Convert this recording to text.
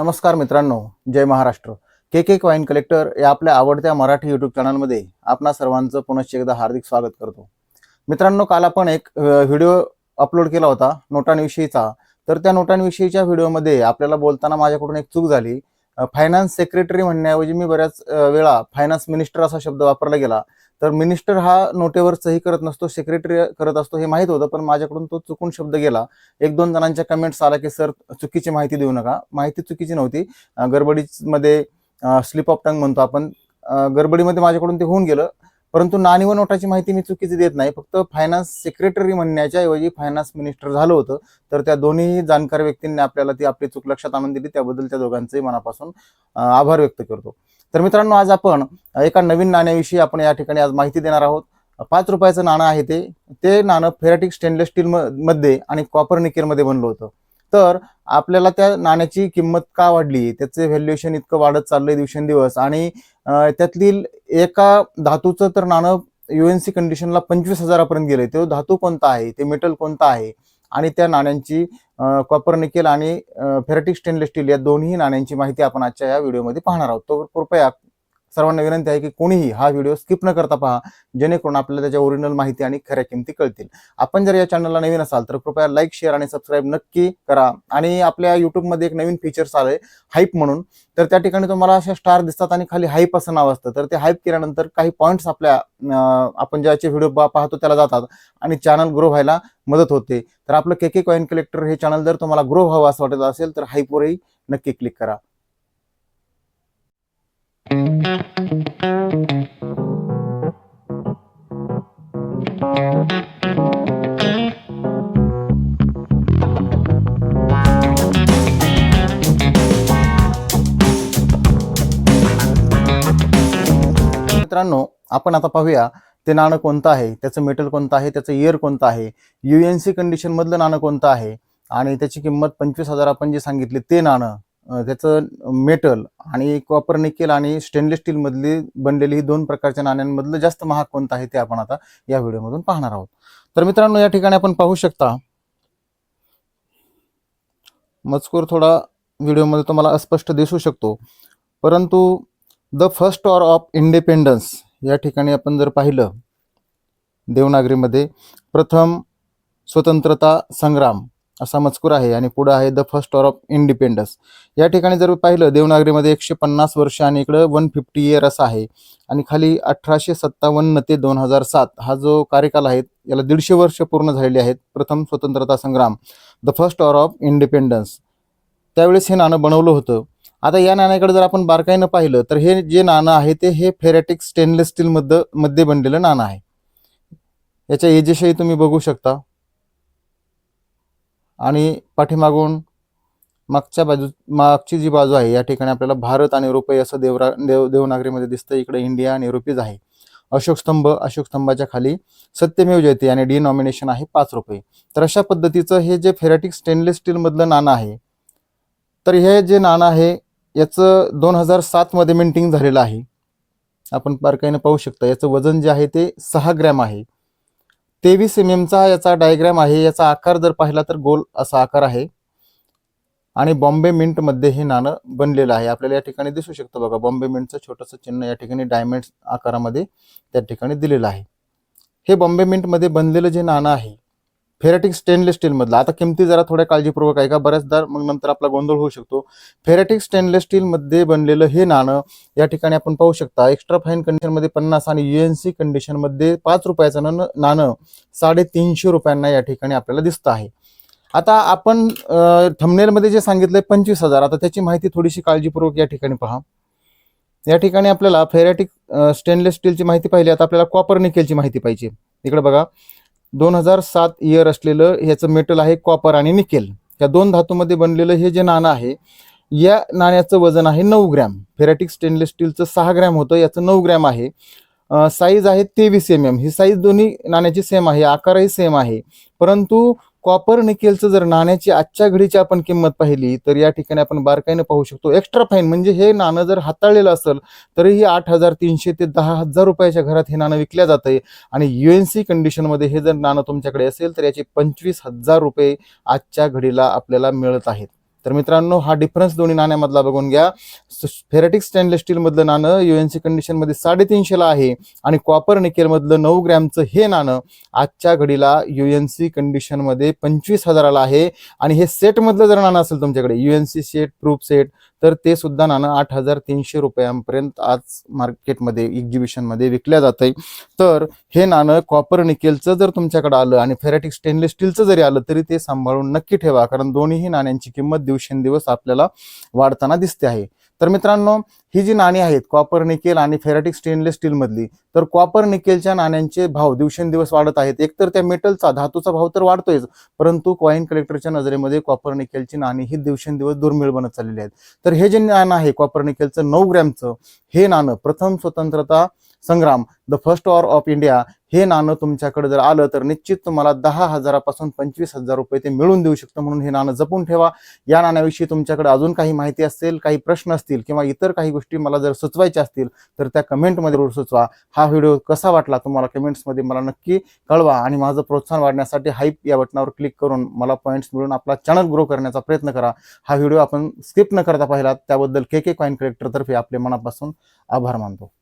नमस्कार मित्रांनो जय Maharashtra. K K coin collector या आपल्या आवडत्या मराठी यूट्यूब चॅनलमध्ये आपणा सर्वांचं पुनश्च एकदा हार्दिक स्वागत करतो. मित्रांनो काल आपण एक व्हिडिओ अपलोड केला होता नोटांविषयीचा. तर त्या नोटांविषयीच्या व्हिडिओमध्ये आपल्याला बोलताना माझ्याकडून एक चूक झाली. फायनान्स सेक्रेटरी म्हणण्याऐवजी मी बऱ्याच वेळा फायनान्स मिनिस्टर असा शब्द वापरला गेला. तर मिनिस्टर हा नोटेवर सही करत नसतो सेक्रेटरी करत असतो हे माहीत होतं पण माझ्याकडून तो चुकून शब्द गेला. एक दोन जणांच्या कमेंट्स आला की सर चुकीची माहिती देऊ नका. माहिती चुकीची नव्हती. गडबडीमध्ये स्लिप ऑफ टंग म्हणतो आपण. गडबडीमध्ये माझ्याकडून ते होऊन गेलं. परंतु नाणी व नोटाची माहिती मी चुकीची देत नाही. फक्त फायनान्स सेक्रेटरी म्हणण्याच्या ऐवजी फायनान्स मिनिस्टर झालं होतं. तर त्या दोन्ही जाणकार व्यक्तींनी आपल्याला ती आपली चूक लक्षात आणून दिली. त्याबद्दल त्या दोघांचेही मनापासून आभार व्यक्त करतो. तर मित्रांनो आज आपण एका नवीन नाण्याविषयी आपण या ठिकाणी आज माहिती देणार आहोत. पाच रुपयाचं नाणं आहे ते. ते नाणं फेराटिक स्टेनलेस स्टील मध्ये आणि कॉपर निकेलमध्ये बनलं होतं. तर आपल्याला त्या नाण्याची किंमत का वाढली? त्याचे व्हॅल्युएशन इतकं वाढत चाललंय दिवसेंदिवस आणि त्यातील एका धातूचं तर नाणं युएनसी कंडिशनला पंचवीस हजारापर्यंत गेलंय. तो धातू कोणता आहे? ते मेटल कोणता आहे? आणि त्या नाण्यांची कॉपर निकेल आणि फेरेटिक स्टेनलेस स्टील या दोन्ही नाण्यांची माहिती आपण आजच्या या व्हिडिओमध्ये पाहणार आहोत. तो कृपया सर्वांना विनंती आहे की कोणीही हा व्हिडिओ स्किप न करता पहा जेणेकरून आपल्याला त्याच्या ओरिजिनल माहिती आणि खऱ्या किमती कळतील. आपण जर या चॅनलला नवीन असाल तर कृपया लाईक शेअर आणि सबस्क्राईब नक्की करा. आणि आपल्या युट्यूबमध्ये एक नवीन फीचर्स आलंय हाईप म्हणून. तर त्या ठिकाणी तुम्हाला अशा स्टार दिसतात आणि खाली हाईप असं नाव असतं. तर ते हाईप केल्यानंतर काही पॉईंट्स आपल्या आपण ज्याचे व्हिडिओ पाहतो त्याला जातात आणि चॅनल ग्रो व्हायला मदत होते. तर आपलं के के कॉईन कलेक्टर हे चॅनल जर तुम्हाला ग्रो व्हावं असं वाटत असेल तर हाईपवरही नक्की क्लिक करा. मित्रांनो आपण आता पाहूया ते नाणं कोणतं आहे? त्याचं मेटल कोणतं आहे? त्याचं इयर कोणतं आहे? युएनसी कंडिशन मधलं नाणं कोणतं आहे? आणि त्याची किंमत पंचवीस हजार आपण जे सांगितले ते नाणं. त्याचं मेटल आणि कॉपर निकेल आणि स्टेनलेस स्टीलमधली बनलेली ही दोन प्रकारच्या नाण्यांमधलं जास्त महाग कोणतं आहे ते आपण आता या व्हिडिओमधून पाहणार आहोत. तर मित्रांनो या ठिकाणी आपण पाहू शकता मजकूर थोडा व्हिडिओमध्ये तुम्हाला अस्पष्ट दिसू शकतो. परंतु the first war of independence या ठिकाणी आपण जर पाहिलं देवनागरीमध्ये प्रथम स्वतंत्रता संग्राम असा मजकूर आहे आणि पुढं आहे the first war of independence या ठिकाणी जर पाहिलं देवनागरीमध्ये एकशे पन्नास वर्ष आणि इकडं वन फिफ्टी इयर असं आहे. आणि खाली अठराशे सत्तावन्न ते दोन हजार सात हा जो कार्यकाल आहे याला दीडशे वर्ष पूर्ण झालेली आहेत. प्रथम स्वतंत्रता संग्राम the first war of independence त्यावेळेस हे नाणं बनवलं होतं. आता या नाण्याकडे जर आपण बारकाईनं पाहिलं तर हे जे नाणं आहे ते हे फेरॅटिक स्टेनलेस स्टील मध्ये मध्ये बनलेलं नाणं आहे. याच्या एजेसही तुम्ही बघू शकता. आणि पाठीमागून मागच्या बाजू मागची जी बाजू आहे या ठिकाणी आपल्याला भारत आणि रुपये असं देवरा देव देवनागरीमध्ये दिसतं. इकडे इंडिया आणि रुपीज आहे. अशोक स्तंभ अशोक स्तंभाच्या खाली सत्यमेव जयते आणि डिनॉमिनेशन आहे पाच रुपये. तर अशा पद्धतीचं हे जे फेरॅटिक स्टेनलेस स्टीलमधलं नाणं आहे तर हे जे नाणं आहे याचं दोन हजार सातमध्ये मिंटिंग झालेलं आहे. आपण बारकाईनं पाहू शकता याचं वजन जे आहे ते सहा ग्रॅम आहे. तेवीस एम एमचा याचा डायग्रॅम आहे. याचा आकार जर पाहिला तर गोल असा आकार आहे. आणि बॉम्बे मिंटमध्ये हे नाणं बनलेलं आहे. आपल्याला या ठिकाणी दिसू शकतं बघा. बॉम्बे मिंटचं छोटंसं चिन्ह या ठिकाणी डायमंड आकारामध्ये त्या ठिकाणी दिलेलं आहे. हे बॉम्बे मिंटमध्ये बनलेलं जे नाणं आहे फेरेटिक स्टेनलेस स्टीलमधलं आता किमती जरा थोड्या काळजीपूर्वक आहे का बऱ्याचदा मग नंतर आपला गोंधळ होऊ शकतो. फेरेटिक स्टेनलेस स्टीलमध्ये बनलेलं हे नाणं या ठिकाणी आपण पाहू शकता. एक्स्ट्रा फाईन कंडिशनमध्ये पन्नास आणि युएनसी कंडिशनमध्ये पाच रुपयाचं नाणं नाणं साडेतीनशे रुपयांना या ठिकाणी आपल्याला दिसतं आहे. आता आपण थमनेलमध्ये जे सांगितलंय पंचवीस हजार. आता त्याची माहिती थोडीशी काळजीपूर्वक या ठिकाणी पहा. या ठिकाणी आपल्याला फेरॅटिक स्टेनलेस स्टीलची माहिती पाहिली. आता आपल्याला कॉपर निकेलची माहिती पाहिजे. इकडे बघा. दोन हजार सात इयर असलेलं ह्याचं मेटल आहे कॉपर आणि निकेल या दोन धातूमध्ये बनलेलं हे जे नाणं आहे या नाण्याचं वजन आहे नऊ ग्रॅम. फेरॅटिक स्टेनलेस स्टीलचं सहा ग्रॅम होतं याचं नऊ ग्रॅम आहे. साईज आहे तेवीस एम एम ही साईज दोन्ही नाण्याची सेम आहे आकारही सेम आहे. परंतु कॉपर निकेलचं जर नाण्याची आजच्या घडीची आपण किंमत पाहिली तर या ठिकाणी आपण बारकाईनं पाहू शकतो. एक्स्ट्रा फाईन म्हणजे हे नाणं जर हाताळलेलं असेल तरीही आठ हजार तीनशे ते दहा हजार रुपयाच्या घरात हे नाणं विकल्या आहे आणि युएनसी कंडिशनमध्ये हे जर नाणं तुमच्याकडे असेल तर याचे पंचवीस हजार रुपये आजच्या घडीला आपल्याला मिळत आहेत. तर मित्रांनो हा डिफरन्स दोन्ही नाण्यामधला बघून घ्या. फेरेटिक स्टेनलेस स्टील मधलं नाणं युएनसी कंडिशनमध्ये साडेतीनशेला आहे आणि कॉपर निकेल मधलं नऊ ग्रॅमचं हे नाणं आजच्या घडीला युएनसी कंडिशनमध्ये पंचवीस हजाराला आहे. आणि हे सेट मधलं जर नाणं असेल तुमच्याकडे युएनसी सेट प्रूफ सेट तर ते सुद्धा नाणं आठ हजार तीनशे रुपयांपर्यंत आज मार्केटमध्ये एक्झिबिशनमध्ये विकल्या जात आहे तर हे नाणं कॉपर निकेलचं जर तुमच्याकडे आलं आणि फेरॅटिक स्टेनलेस स्टीलचं जरी आलं तरी ते सांभाळून नक्की ठेवा. कारण दोन्हीही नाण्यांची किंमत दिवसेंदिवस आपल्याला वाढताना दिसते आहे. तर मित्रांनो ही जी नाणी आहेत कॉपर निकेल आणि फेराटिक स्टेनलेस स्टील मधली तर कॉपर निकेलच्या नाण्यांचे भाव दिवसेंदिवस वाढत आहेत. एकतर त्या मेटलचा धातूचा भाव तर वाढतोयच परंतु कॉईन कलेक्टरच्या नजरेमध्ये कॉपर निकेलची नाणी ही दिवसेंदिवस दुर्मिळ बनत चाललेली आहेत. तर हे जे नाणं आहे कॉपर निकेलचं नऊ ग्रॅमचं हे नाणं प्रथम स्वतंत्रता संग्राम the first war of India हे नाणं तुमच्याकडे जर आलं तर निश्चित तुम्हाला दहा हजारापासून पंचवीस हजार रुपये ते मिळून देऊ शकतं म्हणून हे नाणं जपून ठेवा. या नाण्याविषयी तुमच्याकडे अजून काही माहिती असेल काही प्रश्न असतील किंवा इतर काही गोष्टी मला जर सुचवायच्या असतील तर त्या कमेंटमध्ये जरूर सुचवा. हा व्हिडिओ कसा वाटला तुम्हाला कमेंट्समध्ये मला नक्की कळवा आणि माझं प्रोत्साहन वाढण्यासाठी हाईप या बटनावर क्लिक करून मला पॉईंट्स मिळून आपला चॅनल ग्रो करण्याचा प्रयत्न करा. हा व्हिडिओ आपण स्किप न करता पाहिला त्याबद्दल के के कॉईन कलेक्टरतर्फे आपले मनापासून आभार मानतो.